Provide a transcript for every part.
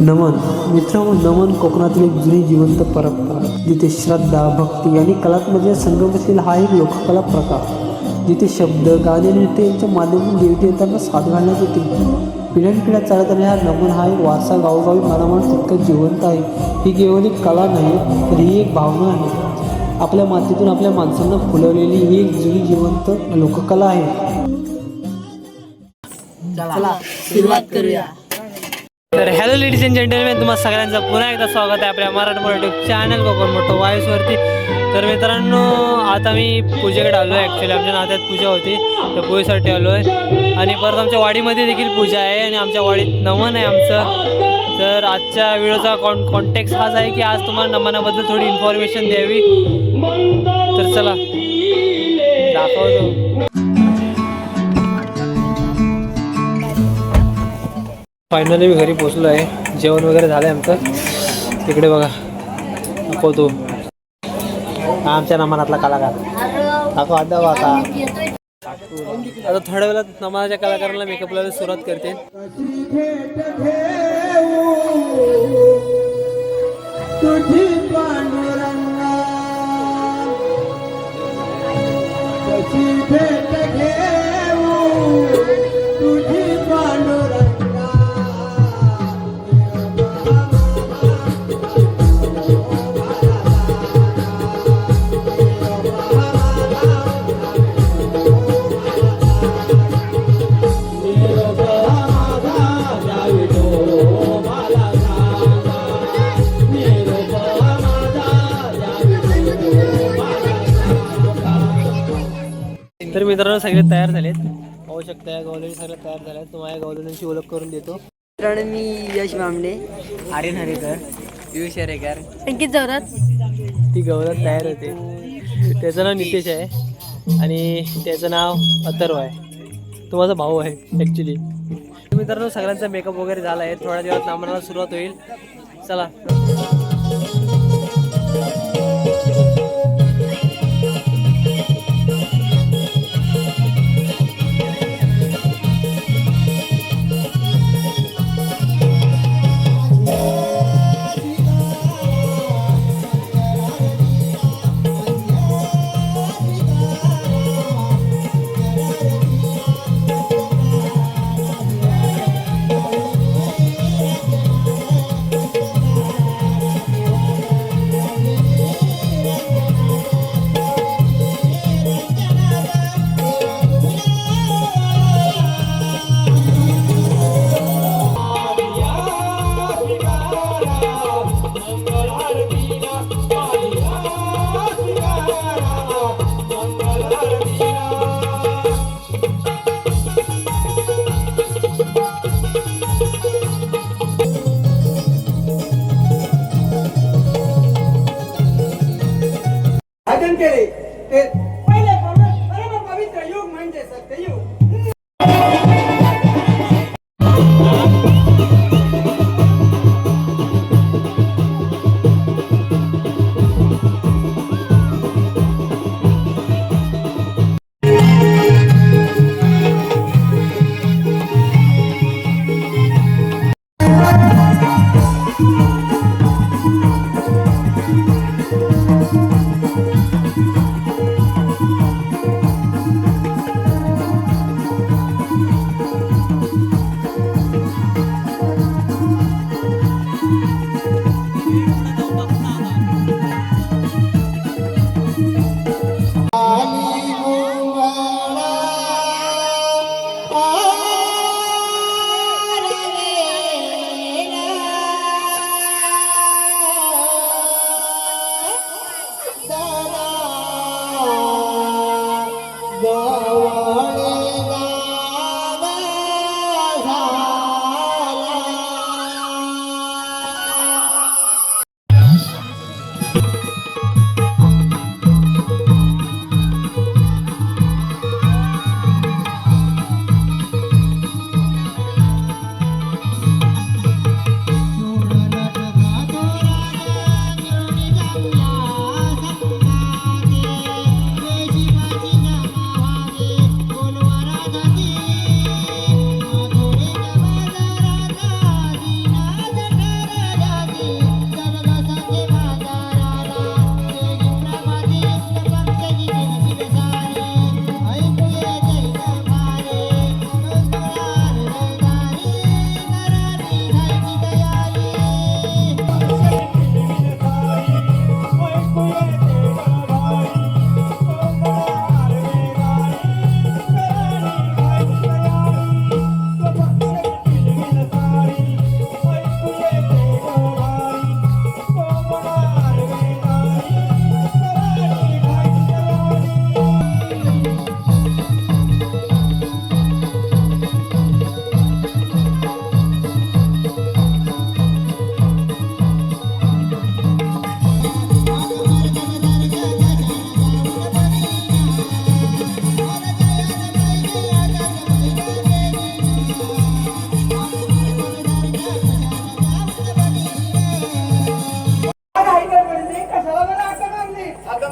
नमन. मित्रांनो नमन कोकणातील एक जुनी जिवंत परंपरा जिथे श्रद्धा भक्ती आणि कलात्मक संगम असलेला हा एक लोककला प्रकार. जिथे शब्द गाणे नृत्य यांच्या माध्यमातून देवदेवतांना साथ घालण्यात येते. पिढ्यानपिढ्या चालत आलेला हा नमन हा एक वारसा गावोगावी मनामान तितकं जिवंत आहे. ही केवळ एक कला नाही तर ही एक भावना आहे. आपल्या मातीतून आपल्या माणसांना फुलवलेली ही एक जुनी जिवंत लोककला आहे. चला सुरुवात करूया. हॅलो लेडीज अँड जेंटलमॅन तुम्हाला सगळ्यांचं पुन्हा एकदा स्वागत आहे आपल्या मराठी मराठी चॅनल कोकण मोठं वाईसवरती तर मित्रांनो आता मी पूजेकडे आलो आहे ॲक्च्युली आमच्या नात्यात पूजा होती तर पूजेसाठी आलो आहे आणि परत आमच्या वाडीमध्ये देखील पूजा आहे आणि आमच्या वाडीत नमन आहे आमचं. तर आजच्या व्हिडिओचा कॉन कॉन्टॅक्ट हाच आहे की आज तुम्हाला नमनाबद्दल थोडी इन्फॉर्मेशन द्यावी. तर चला दाखवतो. फायनली मी घरी पोचलो आहे. जेवण वगैरे झालं आहे आमचं. तिकडे बघा. दाखवतो हा आमच्या नमानातला कलाकार. दाखव आता आता. आता थोड्या वेळात नमानाच्या कलाकारांना मेकअप लावायला सुरुवात करते. तुझी मित्रांनो सगळे तयार झालेत. पाहू शकता या गवलेली सगळे तयार झाले तुम्हाला या गवलेल्यांची ओळख करून देतो. मित्रांनो मी यश बामडे आर्यन हरेकर पियुष हरेकर. अंकित जोरात. ती गवळत तयार होते. त्याचं नाव नितेश आहे. आणि त्याचं नाव अथर्व आहे. तो माझा भाऊ आहे ॲक्च्युली मित्रांनो सगळ्यांचा मेकअप वगैरे झाला आहे. थोड्या दिवसात नामाला सुरुवात होईल. चला. म्हणजे सत्ययुग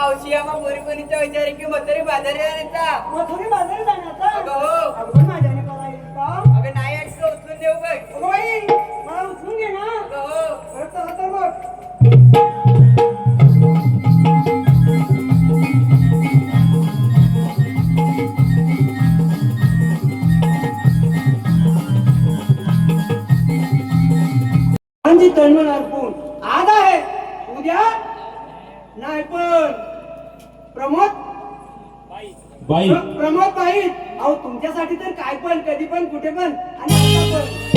आमची आम्हा पोरीपणीच्या विचारी की म्हातारी बाजारी आणायचा मथुरी बाजारी जाण्याचा अगं हो. अगं माझ्याने मला अगं नाही अडचं उचलून देऊ अगं बाई मला उचलून घे ना. अगं हो. बरं चला तर मग तन्मन अर्पून आज आहे. उद्या? नाही पण. प्रमोद? बाई. प्र- प्रमोद भाई अहो तुमच्यासाठी तर काय पण कधी पण कुठे पण. आणि आता पण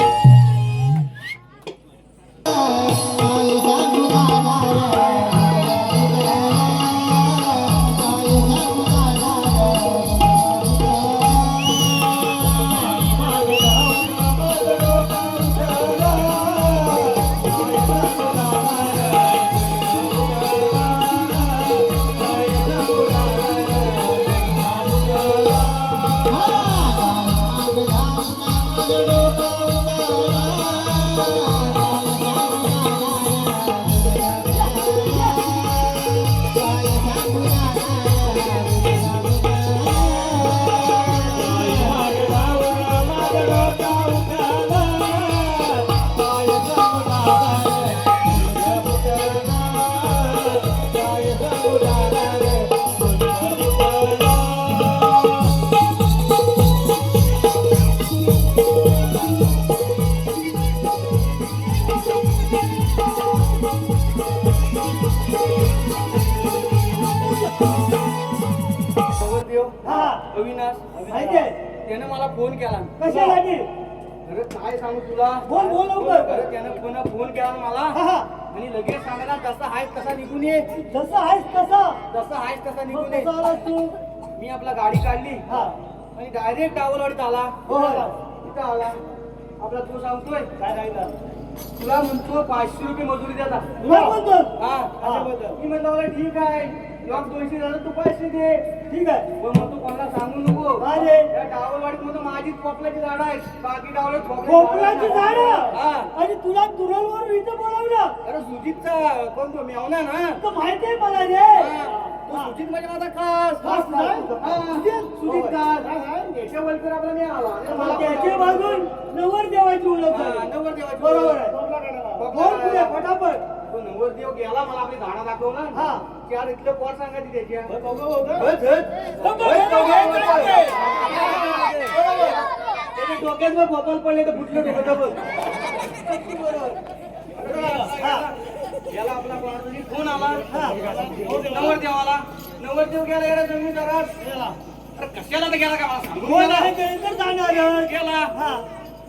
जसं आहेस तसं. जसा आहेस तसा मग निघून ये. कसं आलास तू. मी आपला गाडी काढली. हा. आणि डायरेक्ट डावलवाडीत आला. होय. इथं आला. आपला तू सांगतोय काय राहिलं तुला म्हणतो पाचशे रुपये मजुरी तुला? बोलतो हा? मी म्हणलं मला ठीक आहे. लॉक दोनशे झालं तू पैसे दे. ठीक आहे. म्हणतो कोणाला सांगू नको. काय रे? या डावलवाडीत मध्ये माझीच पोपलाची झाडं आहेत. बाकी डावले खोकलाची झाड हा. आणि तुला दुरांवर इथं बोलावलं? अरे सुजितचा कोण तो मेवना ना? तर माहिती आहे मला रे. तो सुजित म्हणजे माझा खास खास ना? हा, सुजित? सुजित खास. याच्या वलकर आपला मी आला अरे त्याच्या बाजून नवर देवाची ओळख हा, झाली. नवरदेवाची बरोबर आहे ओळख. बोल पुढे फटाफट तो नवरदेव गेला मला आपली झाडं दाखवलं. हा. चार इथलं पोर सांगायची त्याच्या. त्याच्या डोक्यात मग बॉटल पडले तर फुटलं डोकं डबल. हा. याला आपला कोणाचा फोन आला? नवरदेवाला नवरदेव गेला याला जमीनदारात अरे कशाला तर गेला का मला कोण गेला.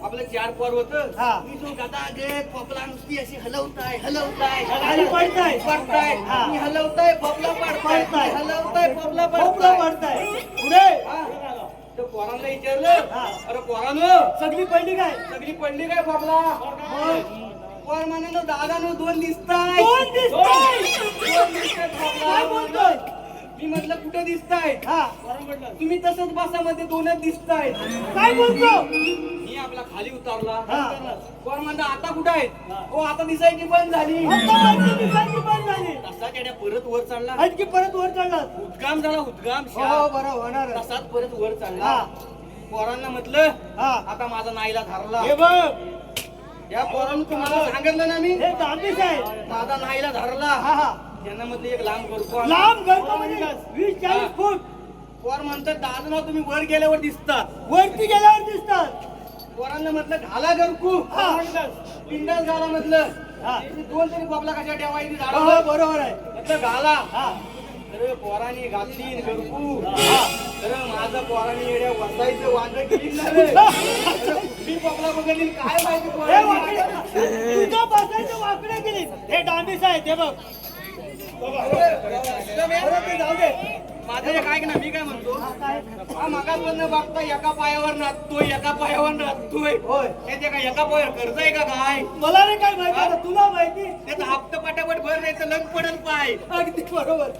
आपलं चार पोर होत हा. मी तो गदा गे पपला नुसती अशी हलवताय हलवताय. खाली पडताय. पडताय. हा. मी हलवताय पपला पडताय. पडताय. हलवताय पपला खोपला पडताय. पडताय. पुढे. हा. तर पोरांना विचारलं. हा. अरे पोरानो. सगळी पडली काय? सगळी पडली काय पपला पोर म्हणालो दोन दिसताय. दोन दिसताय. दोन दिसताय. काय बोलतोय? मी म्हटलं कुठे दिसताय? हा. तुम्ही तसंच बसामध्ये दोनच दिसताय. काय बोलतो? आपला खाली उतारला. हा. कोण म्हणता आता कुठं आहेत? हो. आता दिसायची बंद झाली. तसा परत वर चढला आणखी परत वर चढला उद्गाम झाला उद्गाम. हो. बरं होणार तसाच परत वर चढला हा. पोरांना म्हटलं हा. आता माझा नाईला धरला. हे बघ. या पोरांना तुम्हाला सांगितलं ना मी? हे आहे माझा नाईला धरला. हा हा. त्यांना म्हटलं एक लांब करू पोर लांब गणपती म्हणजे वीस चाळीस हा. फूट. पोर म्हणतात दादा तुम्ही वर गेल्यावर दिसतात वरती गेल्यावर दिसतात. पोरांना म्हटलं घाला गरकू हा. पिंडाच घाला म्हटलं हा. दोन तरी बाबला कशा ठेवायची हो, झाडा बरोबर आहे म्हटलं घाला हा अरे पोरांनी घातली गरकू माझं पोरांनी येड्या वसायचं केली अरे, मी बाबला बघितली काय माहिती हे तुझं बसायचं वाकडे हे दांडीच आहे ते बघ जाऊ दे माझं एक ऐक ना मी काय म्हणतो? हा, काय? हा मागासपर्यंत बघता एका पायावर नाचतोय एका पायावर नाचतोय. होय. त्याच्या काय एका पायावर कर्ज आहे का काय? मला नाही काय माहिती आता तुला माहिती. त्याचा हप्ता पटापट भर नाही तर लंग पडल पाय. अगदी बरोबर.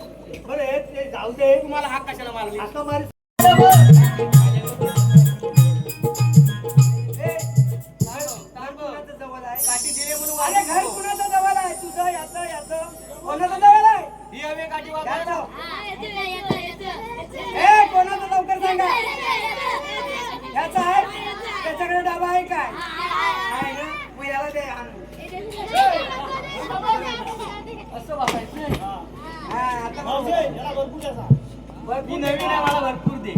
बरं हे ते जाऊ दे. तुम्हाला हाक कशाला मारली? आता मारी काठी दिले म्हणून अरे घर कुणाचं जवळ आहे? तुझं याचं याचं. कोणाचं जवळ आहे? ही हवे काठी ए कोणाचं लवकर सांगा. याचा आहे? त्याच्याकडे डबा आहे काय? आहे ना? मग याला दे आणून. असं वापरायचं हा. आता भरपूर द्यायचा. नवीन आहे मला भरपूर दे.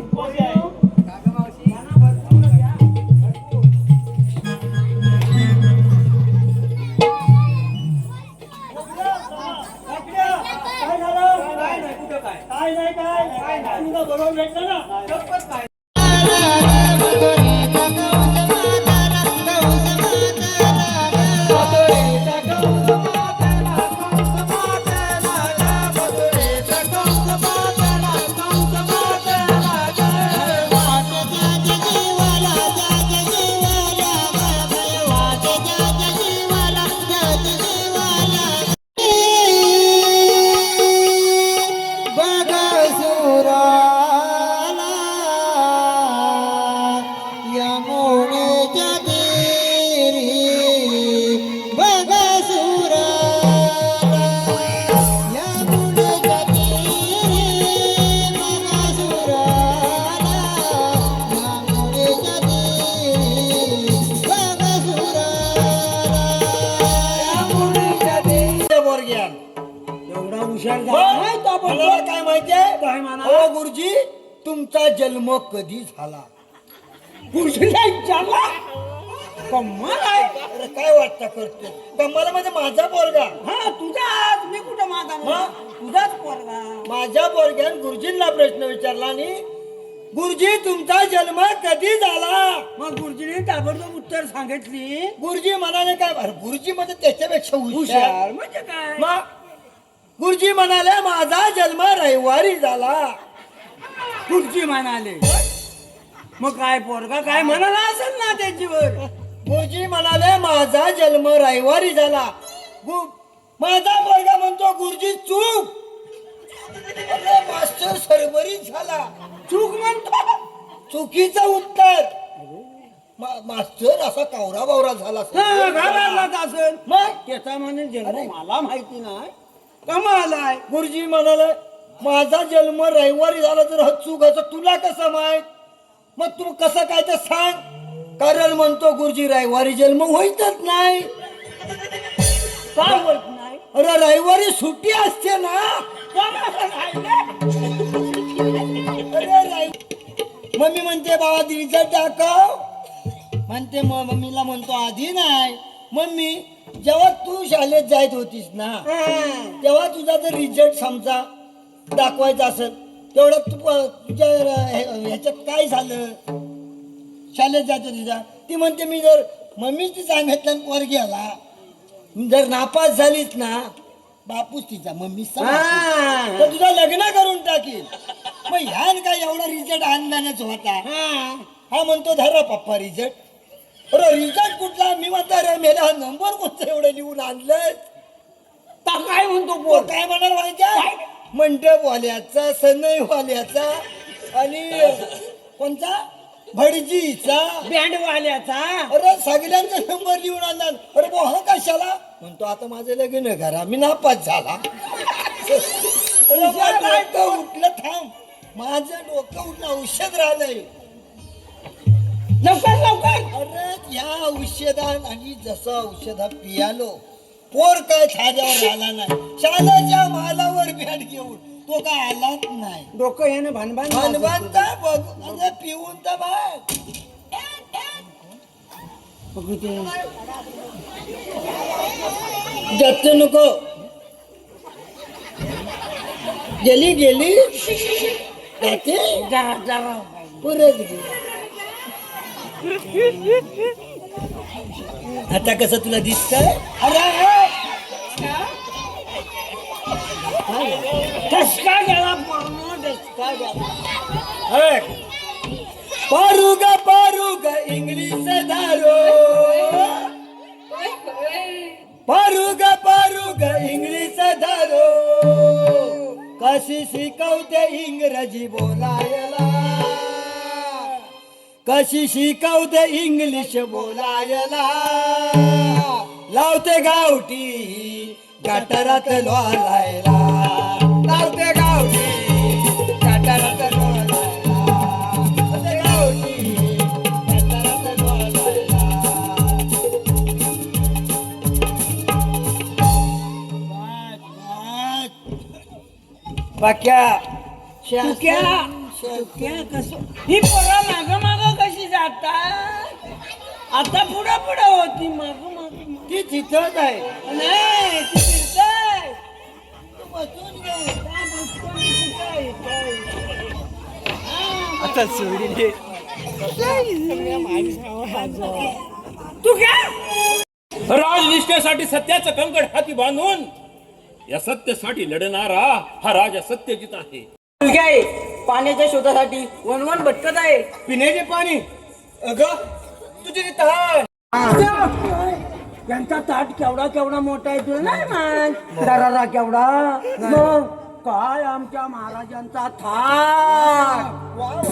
एवढा तुमचा जन्म कधी झाला? विचारला? कमाल आहे. अरे काय वाटतं करतो कम्माला म्हणजे माझा पोरगा. हा तुझाच. मी कुठं माझा मग? तुझाच पोरगा. माझ्या पोरग्यान गुरुजींना प्रश्न विचारला आणि गुरुजी तुमचा जन्म कधी झाला? मग गुरुजीने ताबडतोब उत्तर सांगितली. गुरुजी म्हणाले काय? अरे गुरुजी म्हणजे त्याच्यापेक्षा हुशार. हुशार म्हणजे काय? मग गुरुजी म्हणाले माझा जन्म रविवारी झाला. गुरुजी म्हणाले. मग काय पोरगा काय म्हणाला असेल ना त्याच्यावर? गुरुजी म्हणाले माझा जन्म रविवारी झाला. गु- माझा पोरगा म्हणतो गुरुजी चूक. अरे मास्टर सरभरीत झाला. चूक म्हणतो? चुकीचं उत्तर. मा- मास्टर असा कावरा बावरा झाला हा, घाबरलाच असेल. मग? त्याचा म्हणे जन्म मला माहिती नाही. कमाल आहे. गुरुजी म्हणाले माझा जन्म रविवारी झाला तर हा चूक असं तुला कसं माहीत? मग तू कसं काय तर सांग? कारण म्हणतो गुरुजी रविवारी जन्म होईतच नाही. काय होत नाही? अरे रविवारी सुट्टी असते ना. अरे रवि- मम्मी म्हणते बाबा रिझल्ट दाखव म्हणते म- मम्मीला म्हणतो आधी नाही. मम्मी जेव्हा तू शाळेत जायत होतीस ना तेव्हा तुझा जर रिझल्ट समजा दाखवायचा असेल तेवढं तू तुझ्या हे- ह्याच्यात काय झालं? शाळेत जातो तुझा ती म्हणते मी जर मम्मीच सांगितलं वर गेला जर नापास झालीच ना बापूच तिचा मम्मी हा. तर तुझं लग्न करून टाकील. मग ह्यान काय एवढा रिझल्ट आणण्याच होता? हा. म्हणतो धरा पप्पा रिझल्ट अरे रिझल्ट कुठला? मी म्हणता रे मेला नंबर कोणता एवढं लिहून आणलंय ता काय म्हणतो काय म्हणाल माहिती मंडपवाल्याचा सनईवाल्याचा आणि कोणता? भटजीचा. बँडवाल्याचा. अरे सगळ्यांचा नंबर लिहून आणला. अरे भाऊ हा कशाला? म्हणतो आता माझं लग्न करा. मी नापास झाला. अरे डोकं उठलं थांब. माझं डोकं उठलं औषध राहिलंय. लवकर लवकर. अरे या औषधान आणि जसं औषध पियालो पोर काय छाद्यावर आला नाही? शाळेच्या मालावर बॅट घेऊन तो काय आलाच नाही. डोकं याने भानभान भानभान तर बघ अरे पिऊन तर बघ जास्त नको. गेली गेली. जाते. परत गेली. आता कसं तुला दिसतंय? अरे. ठसका गेला पूर्ण ठसका गेला पारुग पारुग इंग्लिश धारो पारुग पारुग इंग्लिश धारो कशी शिकवते इंग्रजी बोलायला कशी शिकवते इंग्लिश बोलायला? लावते गावठी गटारात लोलायला लावते गावठी गटारात लोलायला लावते गावठी गटारात लोलायला बाक्या कसं? ही पोरं माग माग कशी जातात? आता पुढं पुढं होती माग. ती तिथंच आहे. नाही ती फिरताय तू बसून घे आता सोडली तू क्या? राजनिष्ठेसाठी सत्याचं कंकड हाती बांधून या सत्यासाठी लढणारा हा राजा सत्यजित आहे. पाण्याच्या शोधासाठी वनवन भटकत आहे. पिण्याचे पाणी. अग तुझे तहान. यांचा ताट केवढा केवढा मोठा आहे तुला नाही मान दरारा केवढा? मग काय आमच्या महाराजांचा थाट? वा वा.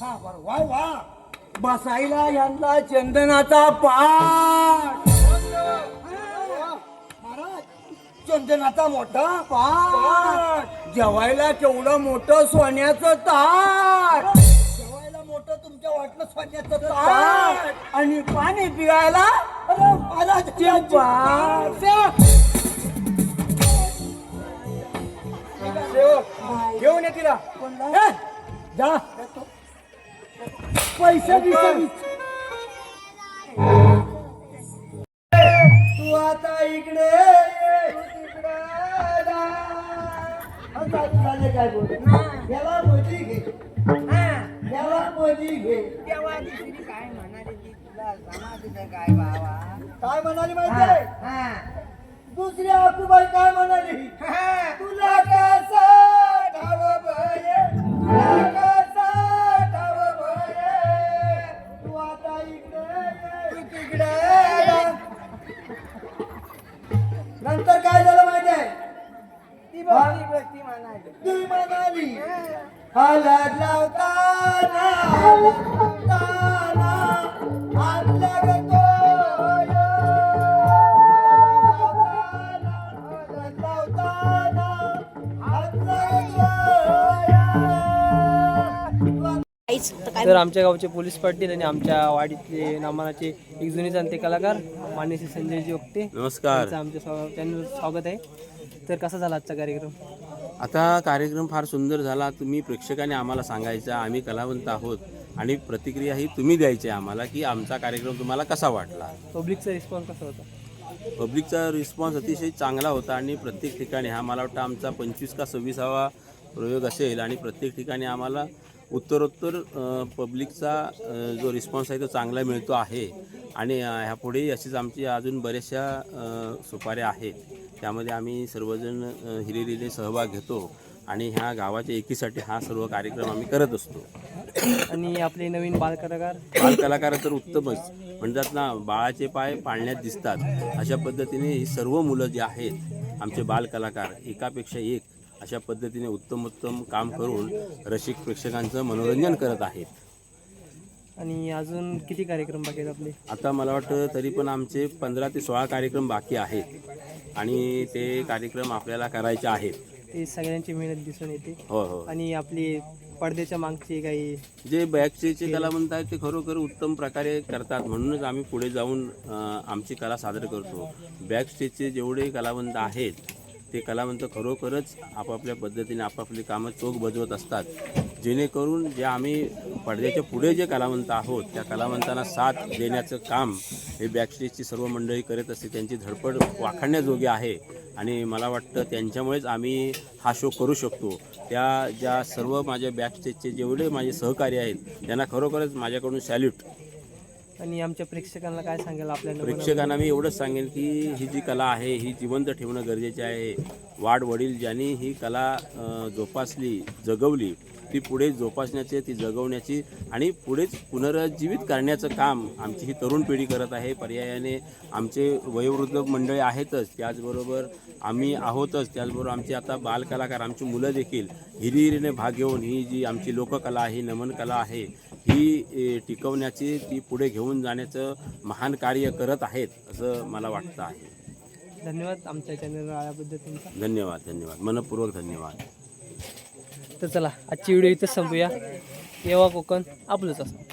हा बरं वा वा. बसायला यांचा चंदनाचा पाठ. चंदनाचा मोठा पाठ. जेवायला केवढं मोठं सोन्याचं ताट. जेवायला मोठं तुमच्या वाटलं सोन्याचं ताट. आणि पाणी पिवायला अरे महाराज सेवक घेऊन ये तिला ए, जा पैसे बिसे तू आता इकडे ये, तिकडे जा. आता झाले काय बोल याला मोदी घे. याला मोदी घे तेव्हा दुसरी काय म्हणाली ती? काय म्हणाली माहितीये दुसरी आकूबाई काय म्हणाली? तुला कसा ठाव आमच्या गावचे पोलीस पाटील आणि आमच्या वाडीतले नामानाचे एक जुने जाणते कलाकार मान्य श्री संजयजी ओक्ते. नमस्कार. त्यांचं आमच्या स्वा- त्यांचं स्वागत आहे. तर कसा झाला आजचा कार्यक्रम? आता कार्यक्रम फार सुंदर झाला. तुम्ही प्रेक्षकाने आम्हाला सांगायचा आम्ही कलावंत आहोत आणि प्रतिक्रिया ही तुम्ही द्यायची आहे आम्हाला की आमचा कार्यक्रम तुम्हाला कसा वाटला. पब्लिकचा रिस्पॉन्स कसा होता? पब्लिकचा रिस्पॉन्स अतिशय चांगला होता आणि प्रत्येक ठिकाणी हा मला वाटतं आमचा पंचवीस का सव्वीसावा प्रयोग असेल आणि प्रत्येक ठिकाणी आम्हाला उत्तरोत्तर पब्लिकचा जो रिस्पॉन्स आहे तो चांगला मिळतो आहे. आणि अ, ह्यापुढेही अशीच आमची अजून बऱ्याचशा सुपाऱ्या आहेत. त्यामध्ये आम्ही सर्वजण हिरिरीने सहभाग घेतो आणि ह्या गावाच्या एकीसाठी हा सर्व कार्यक्रम आम्ही करत असतो. आणि आपले नवीन बालकलाकार? बालकलाकार तर उत्तमच. म्हणतात ना बाळाचे पाय पाळण्यात दिसतात. अशा पद्धतीने ही सर्व मुलं जी आहेत आमचे बालकलाकार एकापेक्षा एक अशा पद्धतीने उत्तम उत्तम काम करून रसिक प्रेक्षकांचं मनोरंजन करत आहेत. आणि अजून किती कार्यक्रम बाकी आहेत आपले? आता मला वाटतं तरी पण आमचे पंधरा ते सोळा कार्यक्रम बाकी आहेत. आणि ते कार्यक्रम आपल्याला करायचे आहेत. ते सगळ्यांची मेहनत दिसून येते. हो हो. आणि आपली पडद्याच्या मागची काही जे बॅकस्टेजचे कलावंत आहेत ते खरोखर उत्तम प्रकारे करतात. म्हणूनच आम्ही पुढे जाऊन अ, आमची कला सादर करतो. बॅकस्टेजचे जेवढे कलावंत आहेत ते कलावंत खरोखरच आपापल्या पद्धतीने आपापली कामं चोख बजवत असतात. जेणेकरून जे आम्ही पडद्याच्या पुढे जे कलावंत आहोत त्या कलावंतांना साथ देण्याचं काम हे बॅकस्टेजची सर्व मंडळी करत असते. त्यांची धडपड वाखाणण्याजोगी आहे. आणि मला वाटतं त्यांच्यामुळेच आम्ही हा शो करू शकतो. त्या ज्या सर्व माझ्या बॅकस्टेजचे जेवढे माझे सहकारी आहेत त्यांना खरोखरच माझ्याकडून सॅल्यूट आणि आमच्या प्रेक्षकांना काय सांगेल आपल्याला प्रेक्षकांना मी एवढंच सांगेल की ही जी कला आहे ही जिवंत ठेवणं गरजेचे आहे. वाढ वडील ज्यांनी ही कला जोपासली जगवली ती पुढे जोपासण्याचे ती जगवण्याची आणि पुढेच पुनरुज्जीवित करण्याचं काम आमची ही तरुण पिढी करत आहे. पर्यायाने आमचे वयोवृद्ध मंडळी आहेतच. त्याचबरोबर आम्ही आहोतच. त्याचबरोबर आमचे आता बालकलाकार आमची मुलं देखील हिरिहिरीने भाग घेऊन ही जी आमची लोककला आहे नमनकला नमन कला आहे ही टिकवण्याची ती पुढे घेऊन जाण्याचं महान कार्य करत आहेत असं मला वाटतं आहे. धन्यवाद आमच्या चॅनलवर आल्याबद्दल तुमचा. धन्यवाद धन्यवाद. मनपूर्वक धन्यवाद. तर चला आजची व्हिडिओ इथंच संपूया. येवा कोकण आपलंच असं